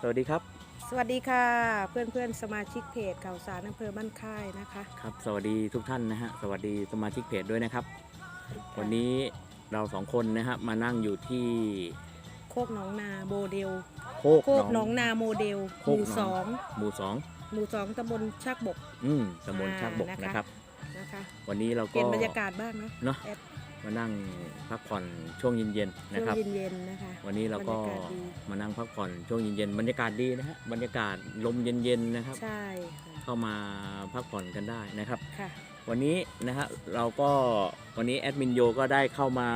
สวัสดีครับ สวัสดีค่ะ เพื่อนเพื่อนๆสมาชิกเพจข่าวสารอำเภอบ้านค่ายนะคะครับ สวัสดีทุกท่านนะฮะสวัสดีสมาชิกเพจด้วยนะครับ วันนี้เราสองคนนะฮะมานั่งอยู่ที่โคกหนองนาโมเดลโคกโคกหนองนาโมเดลโคหกมู่หนสอองงหมู่สองหมู่สองตำบลชักบก อืมตำบลอ่าชากบกนะคะนะครับนะคะ วันนี้เราเปก็ลี่ยนบรรยากาศบ้างเนาะเนาะแอด มานั่งพักผ่อนช่วงเย็นๆนะช่วครับงเย็นๆนะคะวันนี้เราก็บรรยากาศดีมานั่งพักผ่อนช่วงเย็นๆบรรยากาศดีนะฮะบรรยากาศลมเย็นๆนะครับ ใช่ค่ะเข้ามาพักผ่อนกันได้นะครับค่ะวันนี้นะฮะเราก็วันนี้แอดมินโยก็ได้เข้ามา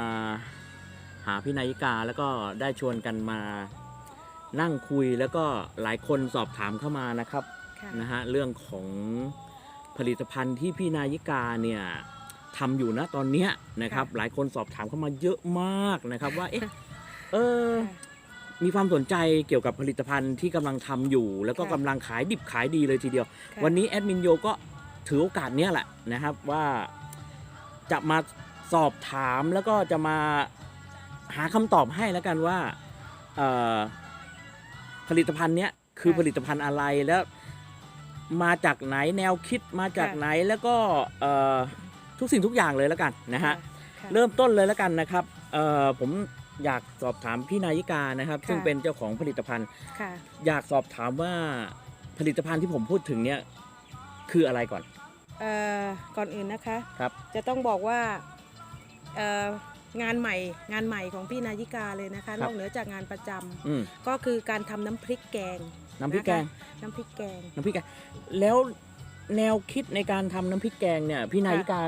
หาพี่นายิกาแล้วก็ได้ชวนกันมานั่งคุยแล้วก็หลายคนสอบถามเข้ามานะครับค่ะนะฮะเรื่องของผลิตภัณฑ์ที่พี่นายิกาเนี่ย ทำอยู่นะตอนเนี้ยนะครับ หลายคนสอบถามเข้ามาเยอะมากนะครับ ว่าเอ๊ะเออค่ะมีความสนใจเกี่ยวกับผลิตภัณฑ์ที่กำลังทำอยู่ แล้วก็ค่ะกำลังขายดิบขายดีเลยทีเดียวค่ะวันนี้แอดมินโยก็ถือโอกาสเนี้ยแหละนะครับว่าจะมาสอบถามแล้วก็จะมาหาคำตอบให้แล้วกันว่าเอ่อผลิตภัณฑ์เนี้ยคือค่ะผลิตภัณฑ์อะไรแล้วมาจากไหนแนวคิดมาจากค่ะไหนแล้วก็เอ่อ ทุกสิ่งทุกอย่างเลยแล้วกันนะฮะค่ะเริ่มต้นเลยแล้วกันนะครับเอ่อผมอยากสอบถามพี่นายิกานะครับค่ะซึ่งเป็นเจ้าของผลิตภัณฑ์ค่ะอยากสอบถามว่าผลิตภัณฑ์ที่ผมพูดถึงเนี่ยคืออะไรก่อนเอ่อก่อนอื่นนะคะครับจะต้องบอกว่าเอ่องานใหม่งานใหม่ของพี่นายิกาเลยนะคะนอกเหนือจากงานประจำอืมก็คือการทำน้ำพริกแกงน้ำพริกแกงนะคะน้ำพริกแกงน้ำพริกแกงแล้ว แนวคิดในการทำน้ำพริกแกงเนี่ย พี่นายิกา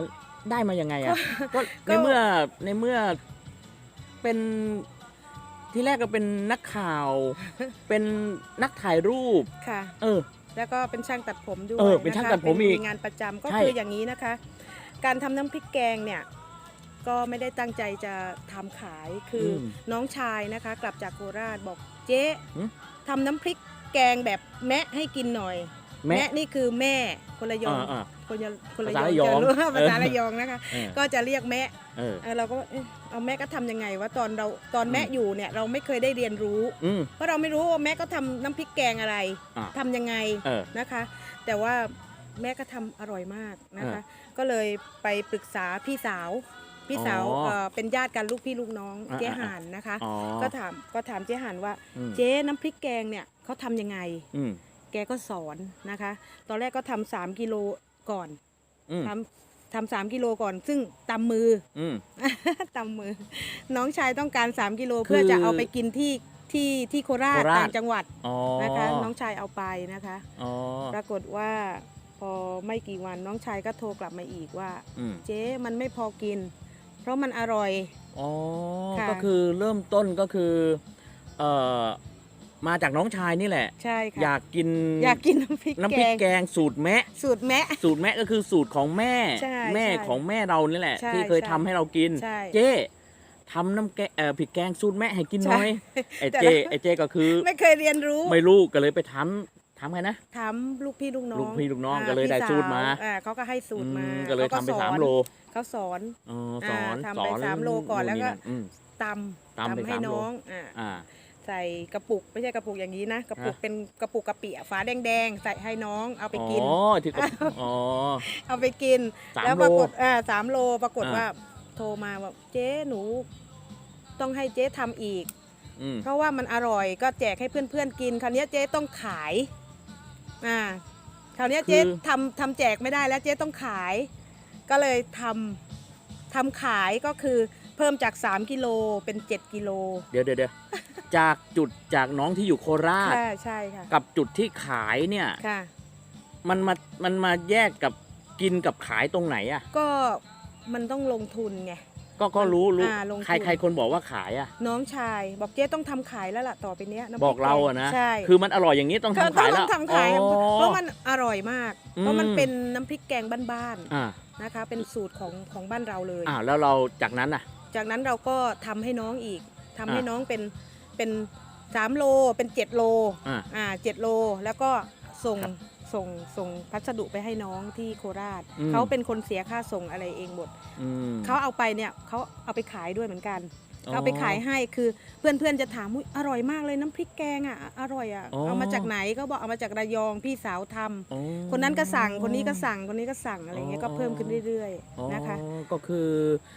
ได้มายังไงอะก็ก็ ในเมื่อในเมื่อเป็นที่แรกก็เป็นนักข่าว เป็นนักถ่ายรูป ค่ะ เออ แล้วก็เป็นช่างตัดผมด้วยเออเป็นช่างะคะตัดผมอีกงานประจำก็ใช่ คืออย่างนี้นะคะ การทำน้ำพริกแกงเนี่ย ก็ไม่ได้ตั้งใจจะทำขายคืออม น้องชายนะคะ กลับจากโคราชบอกเจ๊หึ ทำน้ำพริกแกงแบบแมะให้กินหน่อย แม่แมะนี่คือแม่คนละยองอ่าอ่าคนละคนละภาษายระยอองงจะรู้ว่าภาษาเออระยองนะคะ เออ ก็จะเรียกแมะเออ เออเราก็เอ๊ะเอาแม่ก็ทำยังไงว่าตอนเราตอนอืมแม่อยู่เนี่ยเราไม่เคยได้เรียนรู้ อืม เพราะเราไม่รู้ว่าแม่ก็ทำน้ำพริกแกงอะไรอ่า ทำยังไงเออ นะคะ แต่ว่าแม่ก็ทำอร่อยมากนะคะอ่ก็เลยไปปรึกษาพี่สาวพี่สาวอ๋อเอ่อเป็นญาติกันลูกพี่ลูกน้องอ่า เจ๊อ่าห่านนะคะ อ๋อก็ถามก็ถามเจ๊ห่านว่า อืมเจ๊น้ำพริกแกงเนี่ยเขาทำยังไง อืม แกก็สอนนะคะ ตอนแรกก็ทำสามกิโลก่อนอืมทำทำสามกิโลก่อน ซึ่งตำมือ อืม ตำมือ น้องชายต้องการ3กิโลคือเพื่อจะเอาไปกินที่ที่ที่โคราชโคราช ต่างจังหวัดอ๋อนะคะ น้องชายเอาไปนะคะ อ๋อปรากฏว่าพอไม่กี่วันน้องชายก็โทรกลับมาอีกว่า อืมเจ๊มันไม่พอกิน เพราะมันอร่อย อ๋อค่ะ ก็คือเริ่มต้นก็คือเอ่อ มาจากน้องชายนี่แหละ ใช่ค่ะอยากกินอยากกินน้ำพริกน้ำแกพริกงแกงสูตรแมะ สูตรแมะ สูตรแมะก็คือสูตรของแม่ ใช่แม่ใช่ของแม่เรานี่แหละ ใช่ที่เคยใช่ทำให้เรากิน ใช่เจ๊ทำน้ำแกงเอ่อพริกแกงสูตรแม่ให้กินหน่อยใช่ไอ้แต่เจ๊ละไอ้เจ๊ก็คือไม่เคยเรียนรู้ไม่รู้ก็เลยไปทำทำไงนะ ถามลูกพี่ลูกน้องลูกพี่ลูกน้องาก็เลยได้พี่สูตรมา อ่เขาก็ให้สูตรมาอืมก็เลยขทำไปสอนสามโลเขาสอนอ๋อสอนอ่าทำสไปอนสามโลก่อนแล้วก็อืมตตำำไปให้สามโล น้องอ่า อ่า ใส่กระปุกไม่ใช่กระปุกอย่างนี้นะกระปุกฮะเป็นกระปุกกระเปียฝาแดงๆใส่ให้น้องเอาไปกินอ๋อที่ก็อ๋อ เอาไปกิน สามแล้วโลปรากฏอ่าสามโลปรากฏอ่า ว่าโทรมาว่าเจ๊หนู ต้องให้เจ๊ทำอีก อืม เพราะว่ามันอร่อยก็แจกให้เพื่อนๆกิน คราวเนี้ยเจ๊ต้องขายอ่าคราวเนี้ยเจ๊ทำทำแจกไม่ได้แล้วเจ๊ต้องขาย ก็เลยทำทำขายก็คือ เพิ่มจาก 3 กิโลเป็น 7 กิโลเดี๋ยวเดี๋ยวเดี๋ยว จากจุดจากน้องที่อยู่โคราชใช่ใช่ค่ะกับจุดที่ขายเนี่ย ค่ะ มันมามันมาแยกกับกินกับขายตรงไหนอะ ก็มันต้องลงทุนไง ก็ก็รู้รู้อ่าลงทุน ใครใครคนบอกว่าขายอะ น้องชายบอกเจ๊ต้องทำขายแล้วล่ะต่อไปเนี้ยน้ำพบอกเราอะนะใช่คือมันอร่อยอย่างนี้ต้องก็ทำขายต้แล้อวงทำขาย อ๋อ เพราะมันอร่อยมาก อืม เพราะมันเป็นน้ำพริกแกงบ้านอ่าๆนะคะ เป็นสูตรของของบ้านเราเลย อ่าแล้วเราจากนั้นอะ จากนั้นเราก็ทำให้น้องอีกทำให้อ่าน้องเป็นเป็นสามโลเป็นเจ็ดโลอ่าอ่าเจ็ดโลแล้วก็ส่งครับส่งส่งพัสดุไปให้น้องที่โคราชอืม เขาเป็นคนเสียค่าส่งอะไรเองหมด อืม เขาเอาไปเนี่ยเขาเอาไปขายด้วยเหมือนกันอ๋อ เอาไปขายให้คือเพื่อนๆจะถามอุ๊ยอร่อยมากเลยน้ำพริกแกงอะอร่อยอะอ๋อเอามาจากไหนก็บอกเอามาจากระยองพี่สาวทำอ๋อคนนั้นก็สั่งคนนี้ก็สั่งคนนี้ก็สั่งอะไรเงี้ยอ๋อก็เพิ่มขึ้นเรื่อยอ๋อๆนะคะก็คือ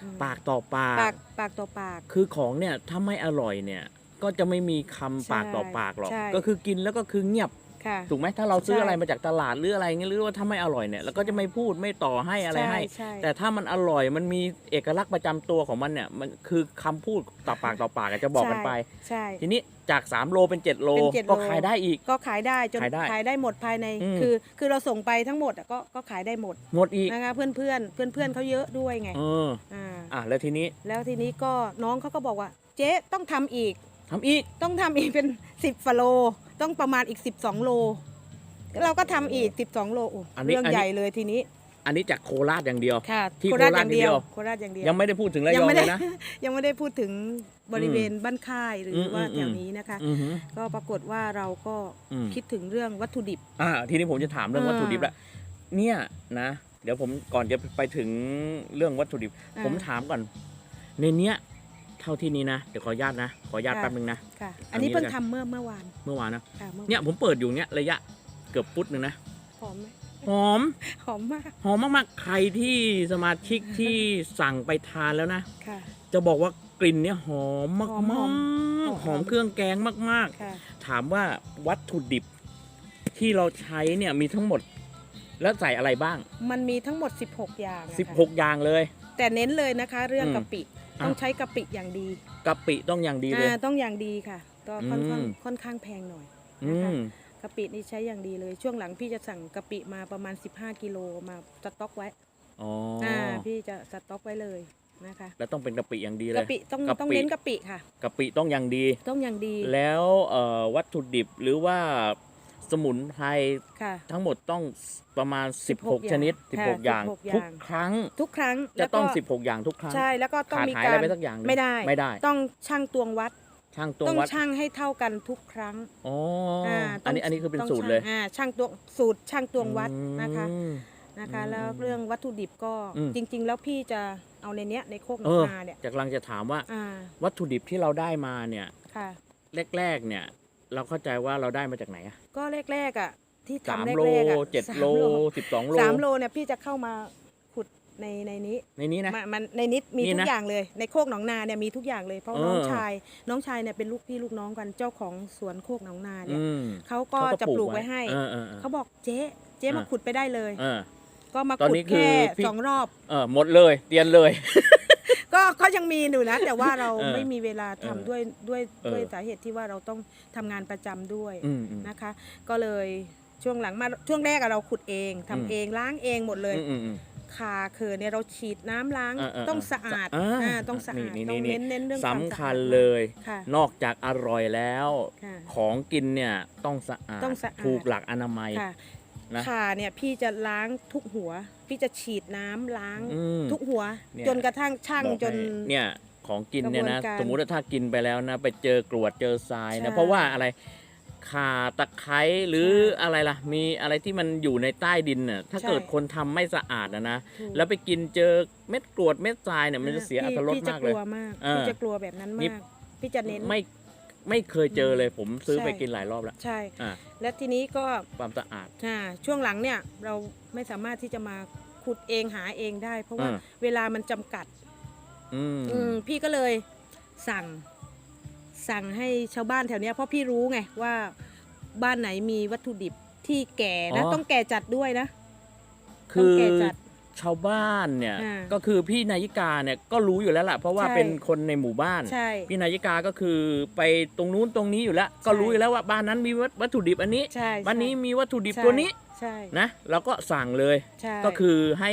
อมปากต่อปากปากปากต่อปาก คือของเนี่ยถ้าไม่อร่อยเนี่ยก็จะไม่มีคำใช่ปากต่อปากหรอกใช่ก็คือกินแล้วก็คือเงียบ ค่ะถูกไหมถ้าเราซื้อใช่อะไรมาจากตลาดหรืออะไรเงี้ยหรือว่าถ้าไม่อร่อยเนี่ยเราก็จะไม่พูดไม่ต่อให้อะไรให้ใช่ แต่ถ้ามันอร่อยมันมีเอกลักษณ์ประจำตัวของมันเนี่ยมันคือคำพูดต่อปากต่อปากอะจะบอกกันไป ใช่ ทีนี้จาก 3 โลเป็น 7 โลเป็น7โล ก็ขายได้อีก ก็ขายได้จนขายได้ขายได้หมดภายใน อืม คือ คือเราส่งไปทั้งหมดอะก็ก็ขายได้หมดหมดอีกนะคะเพื่อนเพื่อนเพื่อนเพื่อนๆเขาเยอะด้วยไงเอออ่าอะแล้วทีนี้แล้วทีนี้ก็น้องเขาก็บอกว่า เจ๊ต้องทำอีก ทำอีก ต้องทำอีกเป็น 10ฟโล ต้องประมาณอีก 12 โล เราก็ทำอีก 12 โลโอ้อันนี้เรื่องอันนี้ ใหญ่เลยทีนี้อันนี้จากโคราชอย่างเดียว ค่ะที่โคราชโคอราชย่างเดียวอย่างเดียว โคราชอย่างเดียว ยังไม่ได้พูดถึงระยยัองไม่เลได้ ยนะ ยังไม่ได้พูดถึงบริเวณบ้านค่ายหรืออมว่าอืม แถวนี้นะคะ อือหือ ก็ปรากฏว่าเราก็อืม คิดถึงเรื่องวัตถุดิบ อ่าทีนี้ผมจะถามเรื่องอ่าวัตถุดิบละเนี่ยนะ เดี๋ยวผมก่อนจะไปถึงเรื่องวัตถุดิบ อ่า ผมถามก่อน ในเนี้ย เท่าที่นี้นะ เดี๋ยวขออนุญาตนะ ขออนุญาตค่ะ แป๊บนึงนะ ค่ะ อัอันนนี้นี้เพิ่งแล้วกัน ทำเมื่อเมื่อวานเมื่อวานนะ ค่ะมื่อวาเนี่ยผมเปิดอยู่เนี้ยระยะเกือบฟุตหนึ่งนะ หอมไหมหอม หอมมากหอมมากๆ ใครที่สมาชิกที่สั่งไปทานแล้วนะ ค่ะ จะบอกว่ากลิ่นเนี่ยหอมมากหอมหอม ๆหอมเครื่องแกงมากค่ะ ๆ ถามว่าวัตถุดิบที่เราใช้เนี่ยมีทั้งหมด แล้วใส่อะไรบ้าง มันมีทั้งหมด 16 อย่างอะค่ะ16 อย่างเลย แต่เน้นเลยนะคะ เรื่องอืม กะปิอะ ต้องใช้กะปิอย่างดีกะปิต้องอย่างดีเลยอ่าต้องอย่างดีค่ะ ก็ค่อนข้างอืมค่อนข้างแพงหน่อยอืมกะปินี่ใช้อย่างดีเลย ช่วงหลังพี่จะสั่งกะปิมาประมาณ 15 กิโลมาสต็อกไว้อ๋อออ่าพี่จะสต็อกไว้เลยนะคะแล้วต้องเป็นกะปิอย่างดีเลกะยปิต้องกะปิต้องเน้นกะปิค่ะกะปิต้องอย่างดี ต้องอย่างดี แล้วเอ่อวัตถุดิบหรือว่า สมุนไพรค่ะ ทั้งหมดต้องประมาณ 16 16ชนิดค่ะ16 อย่าง 16ทุกอย่าง ครั้งทุกครั้งจะต้องแล้วก็16 อย่างทุกครั้งใช่แล้วก็ต้องขาดมีหายกาอะไรร ไปสักอย่างหนึ่งไม่ได้ ไม่ได้ ต้องช่างตวงวัด ช่างตวงต้องวัดช่างให้เท่ากันทุกครั้งอ๋ออ่าอันนี้ต้งอันนี้คือเป็นต้งสูตรเลย ช่างอ่าช่างตวงสูตรช่างตวงวัดนะคะอืม นะคะอืมแล้วเรื่องวัตถุดิบก็อืม จริง ๆ แล้วพี่จะเอาในเนี้ยในโคกหนเอองอนาเนี่ยจากกำลังจะถามว่า อ่าวัตถุดิบที่เราได้มาเนี่ย ค่ะ แรก ๆ เนี่ย เราเข้าใจว่าเราได้มาจากไหนอะก็แรกๆอะ ที่สามทำโลแรกๆอะเจ็ดสามโลสิบสองโลสามโลเนี่ยพี่จะเข้ามาขุดในในนี้ในนี้นะ มามันในนิดมีนี่ทุนะกอย่างเลย ในโคกหนองนาเนี่ยมีทุกอย่างเลย เพราะเออ น้องชาย น้องชายเนี่ยเป็นลูกพี่ลูกน้องกันเจ้าของสวนโคกหนองนาเนี่ยอืมเขาก็เขาจะปลูกไว้ให้ เออเออเออ เขาบอกเจ๊เจ๊มาอะ ขุดไปได้เลย เออ ก็มาตอนขุดนี้คือแค่พี่ สองรอบ เออหมดเลยเตียนเลย ก็ก็ยังมีอยู่นะ แต่ว่าเราเออไม่มีเวลาทำเออด้วยด้วยเออด้วยสาเหตุที่ว่าเราต้องทำงานประจำด้วยอืมอืมนะคะ ก็เลยช่วงหลังมาช่วงแรกอะเราขุดเองทำอืม เองล้างเองหมดเลย อืมอืมอืม คาเคือเนี่ยเราฉีดน้ำล้างเออเออต้องสะอาดอ่าอ่าต้องสะอาดนี่ต้องนี่เน้นเน้นเรื่องความสำสะคัอาญดเลย ค่ะ นอกจากอร่อยแล้ว ค่ะของกินเนี่ยต้องสะอาด ต้องสะอาด ถูกหลักอนามัย ค่ะ นะ ขาเนี่ยพี่จะล้างทุกหัว พี่จะฉีดน้ำล้างอืมทุกหัว เนี่ย จนกระทั่งช่างบอกจน ให้เนี่ยของกินเนี่ยนะกระบวนการสมมุติว่าถ้ากินไปแล้วนะ ไปเจอกรวดเจอทรายนะใช่เพราะว่าอะไรข่าตะไคร้หรือใช่อะไรล่ะ มีอะไรที่มันอยู่ในใต้ดินน่ะถ้าใช่เกิดคนทำไม่สะอาดนะนะถูก แล้วไปกินเจอเม็ดกรวดเม็ดทรายเนี่ยมันจะเสียอรรถรสพี่จะมากกเลย ลัวมาก เออพี่จะกลัวแบบนั้นนี่ มาก พี่จะเน้น ไม่ ไม่เคยเจอเลยผมซื้อใช่ไปกินหลายรอบแล้ว ใช่ อ่าและทีนี้ก็ความสะอาด อ่าช่วงหลังเนี่ยเราไม่สามารถที่จะมาขุดเองหาเองได้ เพราะว่าอ่า เวลามันจำกัด อืม อืมพี่ก็เลยสั่งสั่งให้ชาวบ้านแถวเนี้ยเพราะพี่รู้ไงว่าบ้านไหนมีวัตถุดิบที่แก่นะต้องแก่จัดด้วยนะ คือต้องแก่จัด ชาวบ้านเนี่ยอ่าก็คือพี่นายิกาเนี่ยก็รู้อยู่แล้วล่ะเพราะว่าใช่ เป็นคนในหมู่บ้าน ใช่ พี่นายิกาก็คือไปตรงนู้นตรงนี้อยู่แล้ว ก็รู้อยู่แล้วว่าบ้านนั้นมีวัตถุดิบอันนี้ใช่บ้านนี้มีวัตถุดิบใช่ตัวนี้ใช่นะเราก็สั่งเลย ใช่ ก็คือให้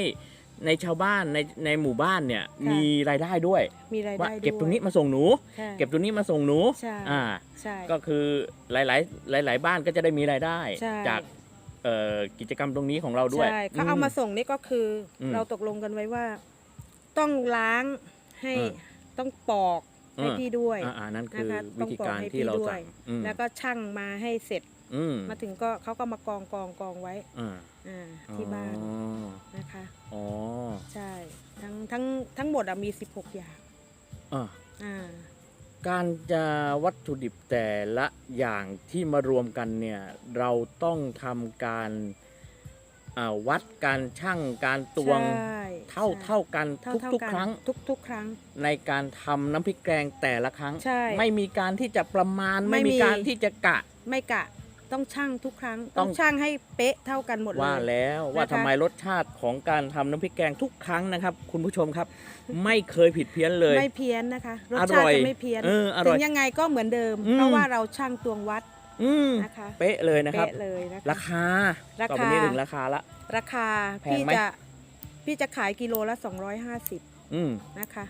ในชาวบ้านในในหมู่บ้านเนี่ยค่ะ มีรายได้ด้วยมีรายว่าได้ด้วยเก็บตรงนี้มาส่งหนู ใช่ เก็บตรงนี้มาส่งหนูใช่ อ่า ใช่ ก็คือหลายหลายๆหลาย ๆ บ้านก็จะได้มีรายได้ ใช่จากเอ่อ กิจกรรมตรงนี้ของเราด้วย ใช่เขาเอามาส่งนี่ก็คืออมเราตกลงกันไว้ว่า ต้องล้างให้อืมต้องปอกให้อ่าพี่ด้วยอ่าอ่านั่นคือนะคะวิธีการที่เราสั่งอืมแล้วก็ช่างมาให้เสร็จอืมมาถึงก็เขาก็มากองกองกองไว้อ่าอ่าที่บ้านอ๋อนะคะอ๋อใช่ทั้งทั้งทั้งหมดอะมี16อย่างอะอ่า การจะวัตถุดิบแต่ละอย่างที่มารวมกันเนี่ยเราต้องทำการอ่าวัดการชั่งการตวงใช่เท่าใช่เท่ากันเท่าทุกเท่าทุกกันครั้งทุกทุกครั้ง ในการทำน้ำพริกแกงแต่ละครั้งใช่ไม่มีการที่จะประมาณไม่ไม่มีมีการที่จะกะ ไม่กะ ต้องชั่งทุกครั้ง ต้ต้ออง งชั่งให้เป๊ะเท่ากันหมดเลย ว่าแล้วว่านะคะ ทำไมรสชาติของการทำน้ำพริกแกงทุกครั้งนะครับ คุณผู้ชมครับ ไม่เคยผิดเพี้ยนเลย ไม่เพี้ยนนะคะรสอชาร่ติอยจะไม่เพี้ยนเอออร่ถึอยงยังไงก็เหมือนเดิม อืม เพราะว่าเราชั่งตวงวัดอืมนะคะเป๊ะเลยนะครับ เป๊ะเลยนะคะ ราคาราคา ต่อไปนี้ถึงราคาละ ราคาแพงพี่ไหม จะพี่จะขายกิโลละ 250 อืมนะคะ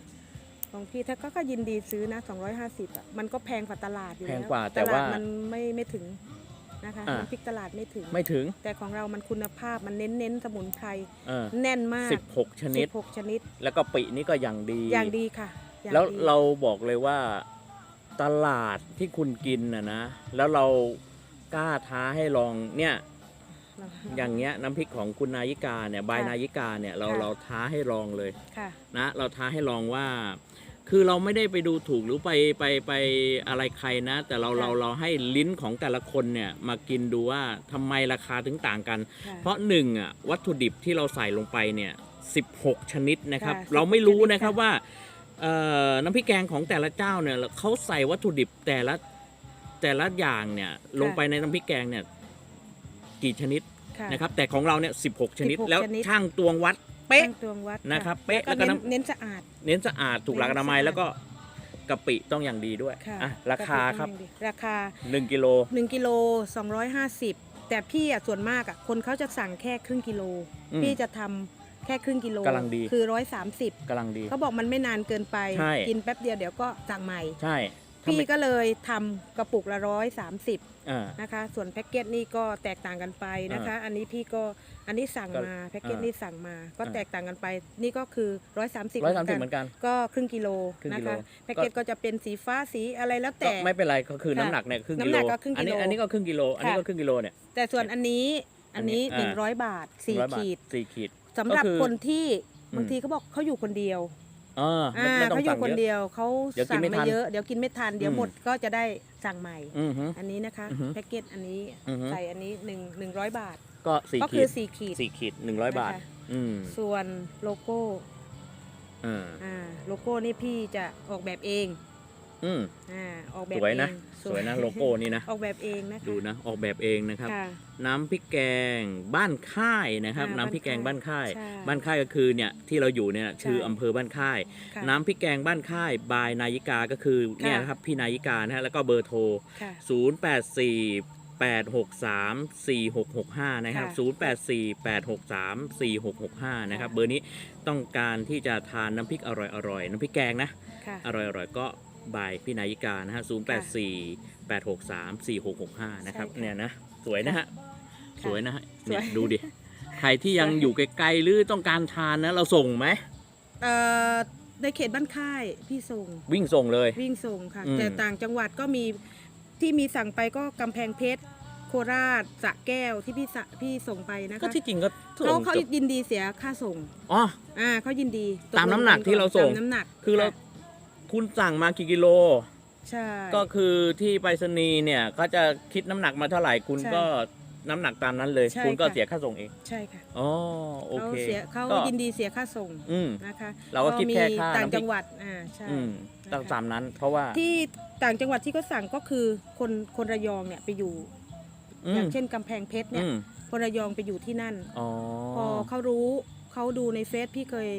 ของพี่ถ้าก็ก็ยินดีซื้อนะ 250อะมันก็แพงกว่าตลาดอยู่แพแล้วงกว่าแต่ตลาว่าดมันไม่ไม่ถึง นะคะอ่า น้ำพริกตลาดไม่ถึง ไม่ถึง แต่ของเรามันคุณภาพมันเน้นเน้นๆสมุนไพรเออแน่นมากสิบหกชนิด16ชนิด แล้วก็ปีนี่ก็อย่างดี อย่างดีค่ะอย่างแล้วดีเราบอกเลยว่าตลาดที่คุณกินนะนะ แล้วเรากล้าท้าให้ลองเนี่ยอย่างเงี้ยน้ำพริกของคุณนายิกาเนี่ยบายค่ะนายิกาเนี่ยเราค่ะ เราท้าให้ลองเลยค่ะ นะ เราท้าให้ลองว่า คือเราไม่ได้ไปดูถูกหรือไปไปไปอะไรใครนะ แต่เราค่ะเราเราให้ลิ้นของแต่ละคนเนี่ยมากินดูว่าทำไมราคาถึงต่างกัน ค่ะเพราะหนึ่งอะวัตถุดิบที่เราใส่ลงไปเนี่ย16 ชนิดนะครับ ค่ะเราไม่รู้ชนิดนะครับค่ะว่าเอ่อน้ำพริกแกงของแต่ละเจ้าเนี่ยเขาใส่วัตถุดิบแต่ละแต่ละอย่างเนี่ยลงไปในน้ำพริกแกงเนี่ยกี่ชนิดค่ะนะครับ แต่ของเราเนี่ย16 ชนิด 16แล้วชนิด ช่างตวงวัด เป๊ะตั้งตวงวัดนะครับเป๊ะแล้วแล้วก็ก็น้ำเน้นเน้นสะอาด เน้นสะอาดถูกหลักอนามัยเน้นสะอาดแล้วก็กะปิต้องอย่างดีด้วยค่ะอะราคาครับก็อต้องดีราคา 1กิโล 1กิโล250 แต่พี่อะส่วนมากอะคนเขาจะสั่งแค่ครึ่งกิโล อืมพี่จะทำแค่ครึ่งกิโลกำลังดี คือ 130กำลังดี เขาบอกมันไม่นานเกินไป ใช่ กินแป๊บเดียวเดี๋ยวก็สั่งใหม่ ใช่ถ้า พี่ไม่ก็เลยทำกระปุกละร้อยสามสิบอ่า นะคะ ส่วนแพ็กเกจนี่ก็แตกต่างกันไปนะคะ อันนี้พี่ก็อันนี้สั่งก็มาแพ็กเกจอ่านี่สั่งมา ก็อ่า แตกต่างกันไป นี่ก็คือร้อยสามสิบร้อยสามสิบเหมือนกัน ก็ครึ่งกิโลครึ่งนะกิโล คะแพ็กเกจก็จะเป็นสีฟ้าสีอะไรแล้วก็แต่ ไม่เป็นไรก็คือค่ะน้ำหนักเนี่ยครึ่งน้ำกิหโลนักก็ครึ่งอันนี้กิโลอันนี้ก็ครึ่งกิโลอันนี้ค่ะ ก็ครึ่งกิโลเนี่ย แต่ส่วนอันนี้อันนี้อันนี้หนึ่งอ่าร้อยบาทสี่ร้อยบาทขีดสี่ขีด สำหรับก็คือคนที่อืม บางทีเขาบอกเขาอยู่คนเดียว อ่าไม่อ่าไม่ต้องเขาอสั่ยู่งคนเยอะ เดียวเขาเดี๋ยวกินสั่งไม่ไม่ทันเยอะเดี๋ยวกินไม่ทันเดี๋ยวอืม หมดก็จะได้สั่งใหม่ อือฮึ อันนี้นะคะอือฮึแพ็กเกจอันนี้อือฮึใส่อันนี้หนึ่งหนึ่งร้อยบาท ก็สี่ก็ขีคือดสี่ขีด สี่ขีดหนึ่งร้อยบาท นะคะ อืมส่วนโลโก้อ่า อ่าโลโก้นี่พี่จะออกแบบเอง อืมอ่าออกแบบสวยนะ เองสวยนะโลโก้นี่นะ ออกแบบเองนะคะดูนะออกแบบเองนะครับ ค่ะ น้ำพริกแกงบ้านค่ายนะครับ อ่าน้ำพริกแกงบ้านค่าย ใช่บ้านค่ายก็คือเนี่ยที่เราอยู่เนี่ยคือใช่อำเภอบ้านค่าย ค่ะน้ำพริกแกงบ้านค่าย บายนายิกาก็คือเนี่ยค่ะ นะครับพี่นายิกานะฮะแล้วก็เบอร์โทร ค่ะ 084 863 4665 นะครับ ค่ะ084 863 4665 นะครับเบอร์นี้ต้องการที่จะทานน้ำพริกอร่อยๆ น้ำพริกแกงนะ ค่ะ อร่อยๆ ก็ บายพี่นายิกานะฮะ084 863 4665นะครับ ใช่ค่ะ เนี่ยนะ สวยนะฮะค่ะสวยนะฮะสวยเนี่ยดูดิ ใครที่ยังสวยอยู่ไกลๆหรือต้องการทานนะ เราส่งไหม เอ่อในเขตบ้านค่ายพี่ส่งวิ่งส่งเลย วิ่งส่งค่ะ อืม แต่ต่างจังหวัดก็มีที่มีสั่งไปก็กำแพงเพชร โคราชสระแก้วที่พี่สะพี่ส่งไปนะก็คะที่จริงก็ส่เขางเขาจบยินดีเสียค่าส่งอ๋อ อ่าเขายินดีตามน้ำหนักลงที่เราส่ง ตามน้ำหนักคือเราะ คุณสั่งมากี่กิโล ใช่ ก็คือที่ไปรษณีย์เนี่ยก็จะคิดน้ำหนักมาเท่าไหร่คุณใช่ก็น้ำหนักตามนั้นเลย ใช่คุณก็ค่ะ เสียค่าส่งเองใช่ค่ะอ๋อโอเขาเคเสียเขาก็ยินดีเสียค่าส่งอืม นะคะเราก็คิดแค่ค่าต่างน้ำพริกจังหวัดอ่าใช่ อืมต้องตามนั้น เพราะว่าที่ต่างจังหวัดที่เขาสั่งก็คือคนคนระยองเนี่ยไปอยู่ อือย่ามงเช่นกำแพงเพชรเนี่ยอืมคนระยองไปอยู่ที่นั่น อ๋อพอเขารู้เขาดูในเฟซพี่เคย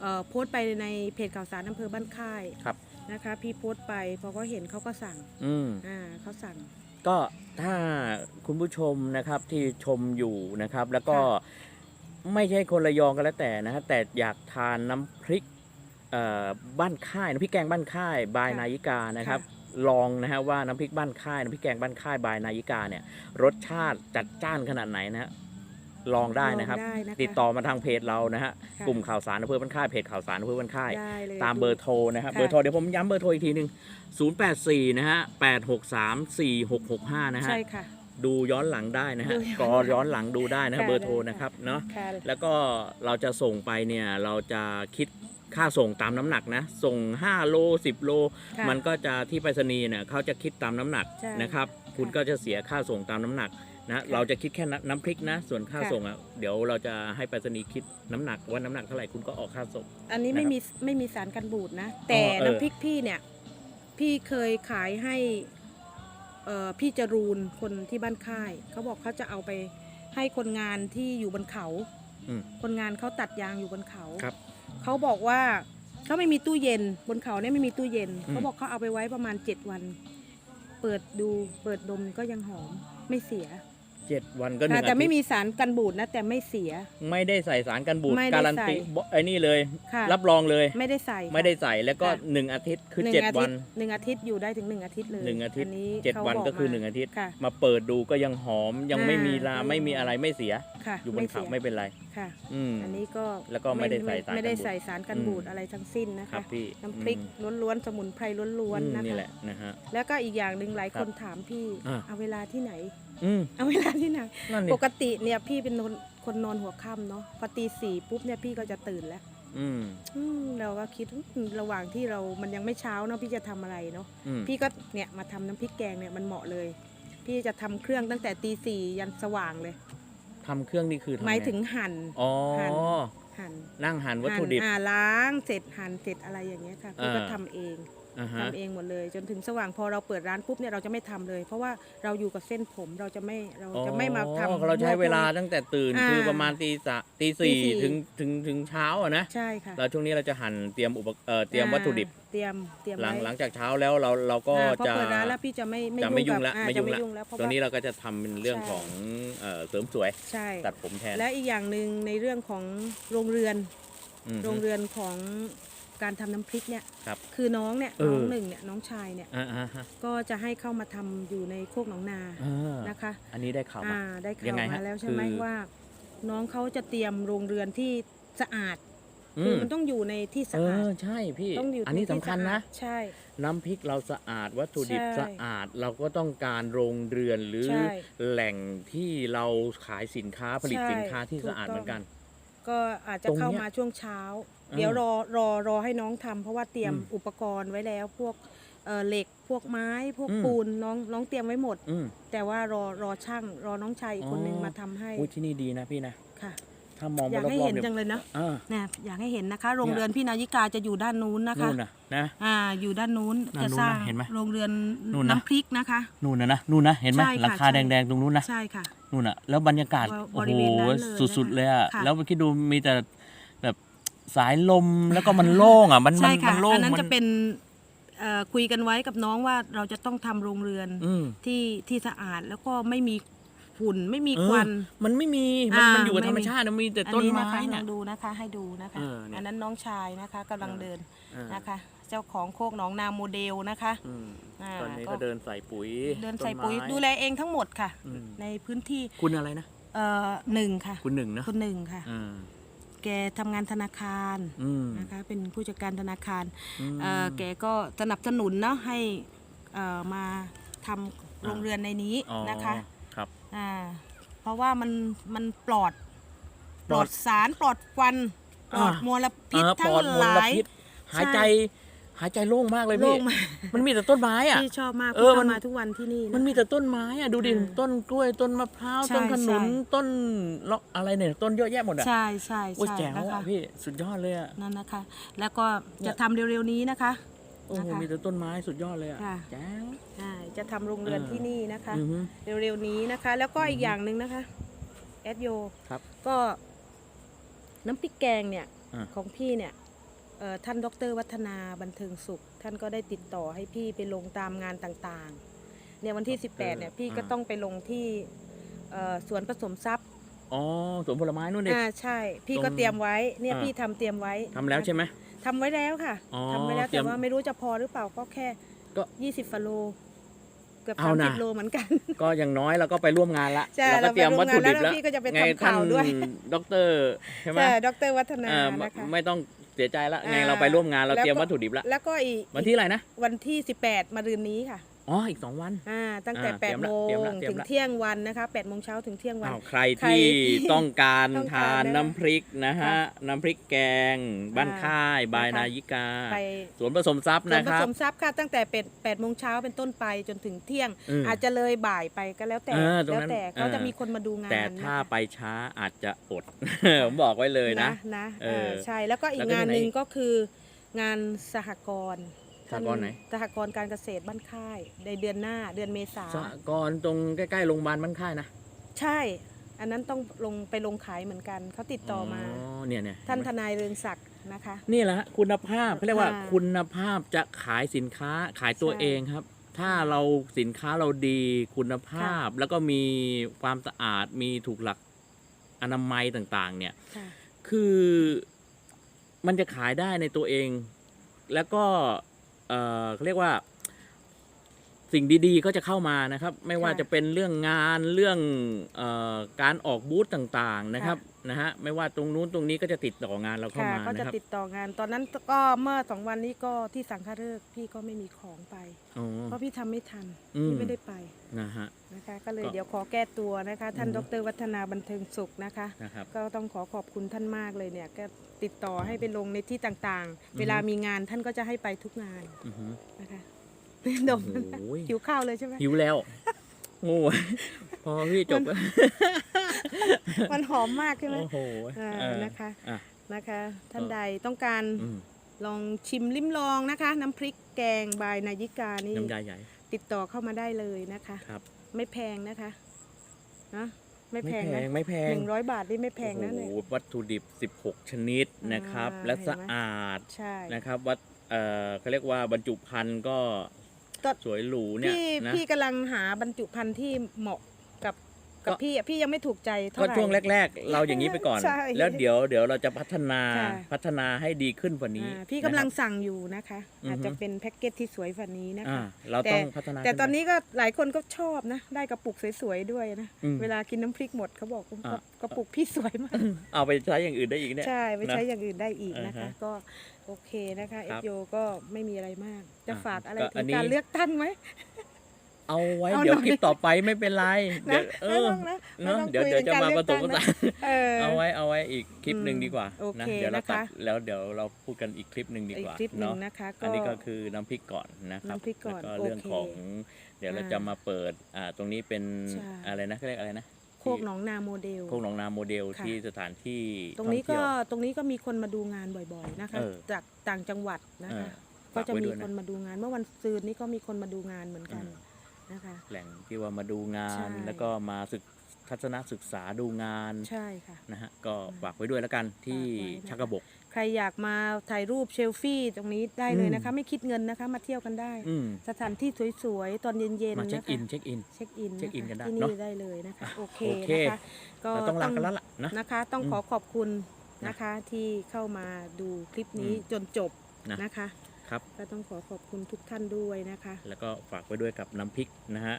เอ่อโพสต์ไปในเพจข่าวสารอำเภอบ้านค่ายครับ นะคะ พี่โพสต์ไปพอเขาเห็นเขาก็สั่งอืม อ่าเขาสั่ง ก็ถ้าคุณผู้ชมนะครับที่ชมอยู่นะครับ แล้วก็ค่ ไม่ใช่คนระยองกันแล้วแต่นะฮะแต่อยากทานน้ำพริกเอ่อบ้านค่ายน้ำพริกแกงบ้านค่ายบายนายิกานะครับ ลองนะฮะว่าน้ำพริกบ้านค่ายน้ำพริกแกงบ้านค่ายบายนายิกาเนี่ยรสชาติจัดจ้านขนาดไหนนะฮะ ลองได้นะครับ ลองได้นะคะติดต่อมาทางเพจเรานะฮะค่ะกลุ่มข่าวสารอำเภอบ้านค่ายเพจข่าวสารอำเภอบ้านค่าย ได้เลยตามเบอร์โทรนะครับค่ะ เบอร์โทรเดี๋ยวผมย้ำเบอร์โทรอีกทีหนึ่ง084นะฮะ863 4665นะฮะใช่ค่ะ ดูย้อนหลังได้นะฮะดูย้อนก็ย้อนหลังดูได้นะฮะค่ะ เบอร์โทรได้ค่ะนะครับเนาะ ค่ะ แล้วก็เราจะส่งไปเนี่ยเราจะคิดค่าส่งตามน้ำหนักนะ ส่ง 5 โล 10 โล ค่ะมันก็จะที่ไปรษณีย์เนี่ยเขาจะคิดตามน้ำหนักใช่นะครับ คุณก็จะเสียค่าส่งตามน้ำหนัก นะค่ะเราจะคิดแค่น้ำน้ำพริกนะ ส่วนค่าค่ะ ส่งอะเดี๋ยวเราจะให้ไปรษณีย์คิดน้ำหนักว่าน้ำหนักเท่าไหร่คุณก็ออกค่าส่ง อันนี้นะครับไม่มีไม่มีสารกันบูดนะ แต่เออ น้ำพริกพี่เนี่ย พี่เคยขายให้เอ่อพี่จรูนคนที่บ้านค่าย เขาบอกเขาจะเอาไปให้คนงานที่อยู่บนเขา อืม คนงานเขาตัดยางอยู่บนเขาครับเขาบอกว่าเขาไม่มีตู้เย็นบนเขาเนี่ยไม่มีตู้เย็นอืม เขาบอกเขาเอาไปไว้ประมาณเจ็ดวัน เปิดดูเปิดดมก็ยังหอมไม่เสีย เจ็ดวันก็หนึ่งแต่อาแต่ไม่ทิตย์มีสารกันบูดนะแต่ไม่เสีย ไม่ได้ใส่สารกันบูดไม่ได้การันตีใส่บอกไอ้นี่เลย ค่ะ รับรองเลย ไม่ได้ใส่ค่ะไม่ได้ใส่แล้วก็ค่ะ หนึ่งอาทิตย์คือหนึ่งเจ็ดอาทิวัตน ย์หนึ่งอาทิตย์อยู่ได้ถึงหนึ่งอาทิตย์เลยหนึ่งอาทิตย์นี้เจ็ดขาวันบก็คือมาหนึ่งอาทิตย์ ค่ะ มาเปิดดูก็ยังหอมยังไม่มีลาอ่า ไม่มีอะไรไม่เสีย ค่ะอยู่บนเขาสีไม่เป็นไร ค่ะ อืม อันนี้ก็แล้วก็ไม่ได้ใส่สารไม่ได้กันบูดใส่สารกันอืมบูดอะไรทั้งสิ้นนะครัคะ บพี่น้ำพริกอืมล้วนๆสมุนไพรล้วนอืมๆนะนี่คะแหละนะฮะ แล้วก็อีกอย่างหนึ่งหลายครัคบนถามพี่ อ่า เอาเวลาที่ไหน อืม เอาเวลาที่ไหนนั่นดิ ปกติเนี่ยพี่เป็นคนคนนอนหัวค่ำเนาะพอตีสี่ปุ๊บเนี่ยพี่ก็จะตื่นแล้วอืมอืมเราก็คิดอืมระหว่างที่เรามันยังไม่เช้าเนาะพี่จะทำอะไรเนาะอืมพี่ก็เนี่ยมาทำน้ำพริกแกงเนี่ยมันเหมาะเลย พี่จะทำเครื่องตั้งแต่ตีสี่ยันสว่างเลย ทำเครื่องนี่คือทำหมายไถึงหั่น อ๋อ หั่น หั่นนั่งหั่นวัตถุดิบ หั่นอ่าล้างเสร็จหั่นเสร็จอะไรอย่างเงี้ยค่ะพี่ก็อ่า ทำเอง อ่าฮะ ทำเองหมดเลย จนถึงสว่างพอเราเปิดร้านปุ๊บเนี่ยเราจะไม่ทำเลย เพราะว่าเราอยู่กับเส้นผมเราจะไม่เราจะไม่มาทำอ๋อเราใช้เวลาตั้งแต่ตื่นอ่าคือประมาณตีสะตีตีสี่สี่ ถึงถึงถึงเช้าอะนะใช่ค่ะแล้วช่วงนี้เราจะหั่นเตรียมอุปเอ่อเตรียมวัตถุดิบ อ่าเตรียมเตรียมหลังไว้หลังจากเช้าแล้วเราเราก็อ่าพอจะเปิดร้านแล้วพี่จะไม่จะไม่ยุ่งกับละอ่าไม่จะยุ่งไม่ละยุ่งแล้วเพราะตรงว่านี้เราก็จะทำเป็นเรื่องใช่ของเอ่อเสริมสวยใช่ ตัดผมแทนและอีกอย่างหนึ่งในเรื่องของโรงเรือน อืม โรงเรือนของ การทำน้ำพริกเนี่ยครับคือน้องเนี่ยเออน้องหนึ่งเนี่ยน้องชายเนี่ยอ่าอ่าฮะก็จะให้เข้ามาทำอยู่ในโคกหนองนาอ่านะคะ อันนี้ได้ข่าวมาอ่าได้ยัข่าวงไงฮะมาแล้วใช่ไหมคือว่า น้องเขาจะเตรียมโรงเรือนที่สะอาดอืคือมมันต้องอยู่ในที่เอสะอาดอใช่พี่ต้องอยู่อันนี้ที่สำคัญนะสอาดใช่ น้ำพริกเราสะอาดวัตถุดิบใช่สะอาดเราก็ต้องการโรงเรือนหรือใช่แหล่งที่เราขายสินค้าผลิตใช่สินค้าที่ถูกสะอาดต้องเหมือนกัน ก็อาจจะตรงเนี้ยเข้ามาช่วงเช้าอ่าเดี๋ยวรอรอรอให้น้องทำเพราะว่าเตรียมอืมอุปกรณ์ไว้แล้วพวกเอ่อเหล็กพวกไม้พวกอืม ปูนน้องน้องเตรียมไว้หมด อืม แต่ว่ารอรอช่างรอน้องชายอีกคนนึงอ๋อ มาทำให้อุ้ยที่นี่ดีนะพี่นะค่ะ ถ้ามองอยากไปรอบให้ๆเห็นเนี่ยจังเลยนะอ่า เนี่ยอยากให้เห็นนะคะ โรงเนี่ยเรือนพี่นายิกาจะอยู่ด้านนู้นนะคะนู่นนะนะ อ่าอยู่ด้านนู้นด้านจะนู้นสร้างนะเห็นไหมโรงเรือนนู่นนะ น้ำพริกนะคะ นู่นนะนะนู่นนะเห็นไหมใช่ค่ะหลังคาใช่ แดงๆตรงนู้นนะใช่ค่ะ นู่นน่ะแล้วบรรยากาศบโอ้ริโหเวณนั้นเลยสุดๆเลยอะค่ะ แล้วคิดดูมีแต่แบบสายลมแล้วก็มันโล่งอะมันมัใช่นค่ะมันโล่งอันนั้นมัจะเป็นเอ่อคุยกันไว้กับน้องว่าเราจะต้องทำโรงเรือนอืม ที่ที่สะอาดแล้วก็ไม่มี ฝุ่นไม่มีเออควันมันไม่มี มันอ่ามันอยู่กับไม่ธรรมมี ชาติมันมีแต่อันต้นนี้ไม้นะคะลน่ะองดูนะคะให้ดูนะคะ เออเนี่ยอันนั้นน้องชายนะคะกำลังเออ เดินอ่านะคะ เจ้าของโคกหนองนาโมเดลนะคะ อืมอ่าตอนนี้ก็ ก็เดินใส่ปุ๋ยเดินใส่ต้ไม้ปุ๋ยดูแลเองทั้งหมดค่ะ อืมในพื้นที่คุณอะไรนะ เอ่อหนึ่งค่ะคุณหนึ่งนะคนหนึ่งค่ะ อ่าแกทำงานธนาคารอืมนะคะ เป็นผู้จัดการธนาคารมเอ่อแกก็สนับสนุนเนาะให้เอ่อมาทำโรงเรือนในนี้อ๋อนะคะครับอ่า เพราะว่ามันมันปลอดปปลลออดดสารปลอดควันปลอดอ่ามลพิษเออทั้งปลอดมหลลายพิษหายใจหายใจโล่งมากเลยโล่พี่งมากมันมีแต่ต้นไม้อะพี่ชอบมากเอพี่อมัเข้านมาทุกวันที่นี่ะมันมีแต่ต้นไม้อะดูดิอ่าต้นกล้วยต้นมะพร้าวใช่ต้นขนุนใช่ต้นเลาะอะไรเนี่ยต้นเยอะแยะหมดอะ ใช่ใช่โอ้ยใช่แจ๋วนะอะคะพี่สุดยอดเลยอะ นั่นนะคะ แล้วก็เนี่จะยทำเร็วๆนี้นะคะ โอ้โหนะคะ มีแต่ต้นไม้สุดยอดเลยอะค่ะ แจ๋ว ใช่จะทำโรงเรือนเออ ที่นี่นะคะ อือฮึ เร็วๆนี้นะคะ แล้วก็อีกอย่างหนึ่งนะคะแอดโยครับก็น้ำพริกแกงเนี่ยอ่า ของพี่เนี่ยเอ่อท่านดรวัฒนาบันเทิงสุข ท่านก็ได้ติดต่อให้พี่ไปลงตามงานต่างๆเนี่ยวันที่ 18เนี่ยพี่ก็ต้องไปลงที่เอ่อสวนผสมทรัพย์อ๋อสวนผลไม้นู่นดิอ่าใช่ พี่ตก็รงเตรียมไว้เนี่ยอ่า พี่ทำเตรียมไว้ทำแล้วใช่ไหม ทำไว้แล้วค่ะอ๋อทำไว้แล้วเตรียแต่มว่าไม่รู้จะพอหรือเปล่าก็แค่ก็20ฟโล เกือบเอาสามนะ สิบโลเหมือนกัน ก็อย่างน้อยเราก็ไปร่วมงานละใช่เราก็เตรียมเราวัตไปร่วมถุดิบงานแล้แล้ววพี่ก็จะไปไงทำข่าวด้วยด็อกเตอร์ใช่ไหมใช่ดรวัฒนาเอ่อนะคะ ไม่ต้องเสียใจละไงอ่าเราไปร่วมงานเราแล้วเตรียมก็วัตถุดิบละแล้วก็อีกวันที่อะไรนะ วันที่18มารืนนี้ค่ะ อ๋ออีกสองวัน อ่าตั้งแต่อ่าเตรียม8ละโมเตรียมงละเตรียมถึงละเที่ยงวันนะคะ8โมงเช้าถึงเที่ยงวัน อ้าวใครใครที่ที่ต้องการต้องทาการนนะน้ำพริกนะฮะ ค่ะน้ำพริกแกง บ้านอ่าค่ายบายนะคะ นายิกา ไปสวนผสมทรัพย์ส่วนนะผครับสมทรัพย์ค่ะตั้งแต่เป็ด8โมงเช้าเป็นต้นไปจนถึงเที่ยง อืมอาจจะเลยบ่ายไปก็แล้วแต่เออตรงแล้วนั้นแต่เขาเออจะมีคนมาดูงานแต่ถ้านะคะไปช้าอาจจะอด ผมบอกไว้เลยนะ นะเอเอออใช่แล้วก็อีแล้กวก็งานที่ไหน หนึ่งก็คืองานสหกรณ์ สหกรณ์ไหนสหกรณ์การเกษตรบ้านค่ายในเดือนหน้าเดือนเมษาสหกรณ์ตรงใกล้ๆโรงพยาบาลบ้านค่ายนะใช่ อันนั้นต้องลงไปลงขายเหมือนกันเขาติดต่อมาอ๋อเนี่ยเนี่ยท่านเห็ทไหมนายเรืองศักดิ์นะคะ นี่แหละฮะคุณภาพเขาเรียกว่าค่ะคุณภาพจะขายสินค้าขายตัวใช่เองครับ ถ้าเราสินค้าเราดีคุณภาพ แล้วก็มีความสะอาดมีถูกหลักอนามัยต่างๆ เนี่ยค่ะคือมันจะขายได้ในตัวเอง แล้วก็ เอ่อเขาเรียกว่า สิ่งดีๆก็จะเข้ามานะครับ ไม่ว่าค่ะจะเป็นเรื่องงานเรื่องเออการออกบูธต่างๆนะครับนะฮะไม่ว่าตรงนู้นตรงนี้ก็จะติดต่องานเราเข้าค่ะมาก็จะนะครับติดต่องาน ตอนนั้นก็เมื่อสองวันนี้ก็ที่สังฆฤกษ์พี่ก็ไม่มีของไป อ๋อ เพราะพี่ทำไม่ทันอืม พี่ไม่ได้ไปนะฮะ นะคะ ก็เลยก็เดี๋ยวขอแก้ตัวนะคะ ท่านอืดอฮึรวัฒนาบันเทิงสุขนะคะ นะครับ ก็ต้องขอขอบคุณท่านมากเลยเนี่ยก็ติดต่อให้ไปลงในที่ต่างอือฮึๆเวลามีงานท่านก็จะให้ไปทุกงานอือหือนะคะ ดมโอ้ยหิวข้าวเลยใช่ไหมหิวแล้วโอ้ยพอพี่จบ มันหอมมากใช่ไหมโอ้โหเออเออนะคะอะนะคะ ท่านก็ใดต้องการอืมลองชิมลิ้มลองนะคะ น้ำพริกแกงบายนายิกานี่น้ำยาใหญ่ติดต่อเข้ามาได้เลยนะคะครับไม่แพงนะคะนะไม่ไม่แพงแพนะงไม่แพหงนึ่งร้อยบาทนี่ไม่แพงนะเนี่ยโอ้โหวัตถุดิบ 16 ชนิดนะครับอ่าและเห็นไหมสะอาดใช่นะครับวัดเอ่อเขาเรียกว่าบรรจุภัณฑ์ก็ก็ สวยหรูเนี่ยพี่นะพี่กำลังหาบรรจุภัณฑ์ที่เหมาะ กับกับก็พี่อะพี่ยังไม่ถูกใจเท่าก็ไหร่ ช่วงแรก ๆ เราอย่างนี้ไปก่อน ใช่แล้วเดี๋ยวเดี๋ยวเราจะพัฒนาค่ะ พัฒนาให้ดีขึ้นกว่านี้อ่าพี่กำลังนะครับ สั่งอยู่นะคะ อือฮึ อาจจะเป็นแพ็กเกจที่สวยกว่านี้นะอ่าคะ เราแต่ต้องพัฒนาแต่ขึ้ไปตอนนี้ก็หลายคนก็ชอบนะ ได้กระปุกสวยๆด้วยนะ อืมเวลากินน้ำพริกหมดเขาบอกว่าอะกระปุกพี่สวยมาก เอาไปใช้อย่างอื่นได้อีกเนี่ย ใช่ไปใช้นะอย่างอื่นได้อีกนะคะอ่าฮะก็โอเคนะคะเอครับฟโยก็ไม่มีอะไรมาก จะอะฝากอะไรก็ถึอันงนี้ การเลือกตั้งไหม เอาไว้เอาเดี๋ยวหน่อยคลิปต่อไปไม่เป็นไร เดี๋ยวนะเอไม่อต้องนะไม่เนาะต้องเดี๋ยวคุยเดี๋ยวจะกันมาผเลือกสตั้มงผนะสานเออ เอาไว้เอาไว้อีกคลิปหนึ่งอืมดีกว่าโอเคนะเดี๋ยวเรานะคะตัดแล้วเดี๋ยวเราพูดกันอีกคลิปหนึ่งดีอีกกว่าคลิปหนึ่งเนาะนะคะอันนี้ก็คือน้ำพริกก่อนนะครับน้ำพริกก่อนแล้วก็เรื่องโอเคของ เดี๋ยวเราอ่าจะมาเปิดอ่าตรงนี้เป็นใช่ อะไรนะเขาเรียกอะไรนะโคกหนองนาโมเดล โคกหนองนาโมเดลค่ะ ที่สถานที่ตรงนี้ท่อเที่ก็ยว ตรงนี้ก็มีคนมาดูงานบ่อยๆนะคะ เออ จากต่างจังหวัดนะคะเออก็จะฝากไว้มีด้วยนะคนมาดูงานเมื่อวันซืนนี้ก็มีคนมาดูงานเหมือนกัน อืม นะคะ แหล่งที่ว่ามาดูงาใช่นแล้วก็มาศึกทัศนศึกษาดูงานใช่ค่ะ นะฮะก็ฝากไว้ด้วยแล้วกันที่ฝากไว้นะคะ ชักกระบก ใครอยากมาถ่ายรูปเชลฟี่ตรงนี้ได้เลยนะคะอืมไม่คิดเงินนะคะ มาเที่ยวกันได้ อืมสถานที่สวยๆ ตอนเย็นๆมาเช็คนะคะอิน เช็คอิน เช็คอินเช็คอินกันได้ที่เนนี่อะได้เลยนะคะ โอเคโอเค นะคะ ก็เราต้องลากันแล้วล่ะนะ นะคะ ต้องอืมขอขอบคุณนะคะที่เข้ามาดูคลิปนี้อืมจนจบนะ นะคะ ครับ ก็ต้องขอขอบคุณทุกท่านด้วยนะคะ แล้วก็ฝากไว้ด้วยกับน้ำพริกนะฮะ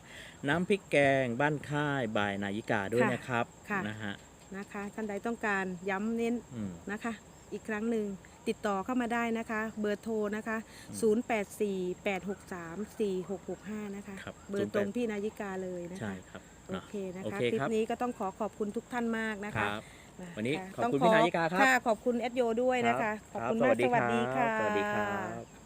น้ำพริกแกงบ้านค่ายบายนายิกาด้วยค่ะนะครับค่ะ นะฮะนะคะท่านใดต้องการย้ำเน้นอืม นะคะ อีกครั้งหนึ่งติดต่อเข้ามาได้นะคะ เบอร์โทรนะคะ 0848634665 นะคะ ครับเบอร์ตรงพี่นายิกาเลยนะใช่คะ ครับโอนะเคนะโอคะเคคลิครัปบนี้ก็ต้องขอขอบคุณทุกท่านมากนะคคะ รับะวันนี้ะขอบคุณต้งพี่นายิกาครับค่ะขอบคุณเอสโยด้วยนะคะ ขอบคุณมากสวัสดีค่ะ สวัสดีครับ